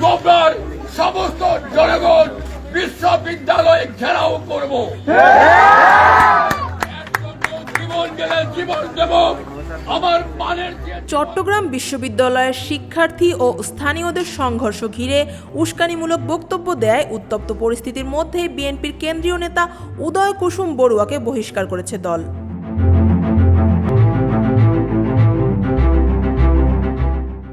গোবরার সমস্ত জনগণ বিশ্ববিদ্যালয়ে ঘেরাও করব। চট্টগ্রাম বিশ্ববিদ্যালয়ের শিক্ষার্থী ও স্থানীয়দের সংঘর্ষ ঘিরে উস্কানিমূলক বক্তব্য দেয় উত্তপ্ত পরিস্থিতির মধ্যে বিএনপির কেন্দ্রীয় নেতা উদয় কুসুম বড়ুয়াকে বহিষ্কার করেছে দল।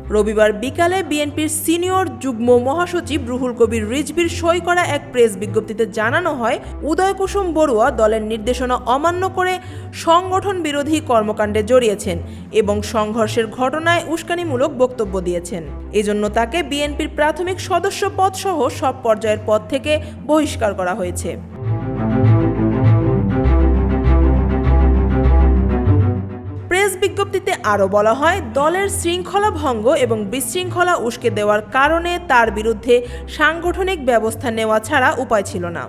রবিবার বিকালে বিএনপির সিনিয়র যুগ্ম মহাসচিব রুহুল কবির রিজবির সই করা এক প্রেস বিজ্ঞপ্তিতে জানানো হয় উদয় কুসুম বড়ুয়া দলের নির্দেশনা অমান্য করে সংগঠন বিরোধী কর্মকাণ্ডে জড়িয়েছেন এবং সংঘর্ষের ঘটনায় উস্কানিমূলক বক্তব্য দিয়েছেন। এজন্য তাকে বিএনপির প্রাথমিক সদস্য পদ সহ সব পর্যায়ের পদ থেকে বহিষ্কার করা হয়েছে। বিজ্ঞপ্তিতে আরও বলা হয়, দলের শৃঙ্খলা ভঙ্গ এবং বিশৃঙ্খলা উস্কে দেওয়ার কারণে তার বিরুদ্ধে সাংগঠনিক ব্যবস্থা নেওয়া ছাড়া উপায় ছিল না।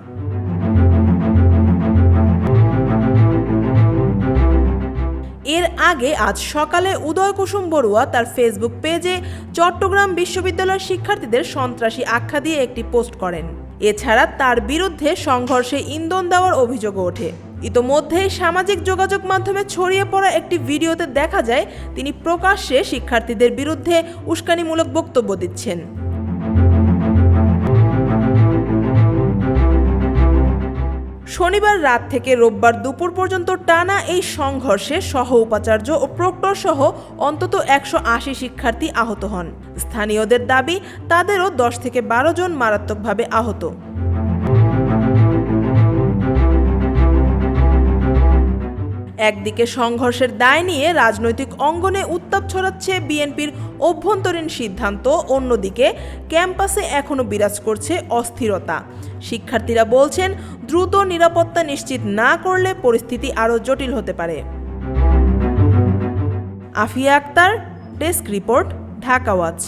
এর আগে আজ সকালে উদয় কুসুম বড়ুয়া তার ফেসবুক পেজে চট্টগ্রাম বিশ্ববিদ্যালয়ের শিক্ষার্থীদের সন্ত্রাসী আখ্যা দিয়ে একটি পোস্ট করেন। এছাড়া তার বিরুদ্ধে সংঘর্ষে ইন্ধন দেওয়ার অভিযোগও ওঠে। ইতোমধ্যেই সামাজিক যোগাযোগ মাধ্যমে ছড়িয়ে পড়া একটি ভিডিওতে দেখা যায়, তিনি প্রকাশ্যে শিক্ষার্থীদের বিরুদ্ধে উস্কানিমূলক বক্তব্য দিচ্ছেন। শনিবার রাত থেকে রোববার দুপুর পর্যন্ত টানা এই সংঘর্ষে সহ উপাচার্য ও প্রক্টর সহ অন্তত একশো আশি শিক্ষার্থী আহত হন। স্থানীয়দের দাবি, তাদেরও দশ থেকে বারো জন মারাত্মকভাবে আহত। একদিকে সংঘর্ষের দায় নিয়ে রাজনৈতিক অঙ্গনে উত্তাপ ছড়াচ্ছে বিএনপির অভ্যন্তরীণ সিদ্ধান্ত, অন্যদিকে ক্যাম্পাসে এখনও বিরাজ করছে অস্থিরতা। শিক্ষার্থীরা বলছেন, দ্রুত নিরাপত্তা নিশ্চিত না করলে পরিস্থিতি আরও জটিল হতে পারে। Afia Akter, desk report, Dhaka watch.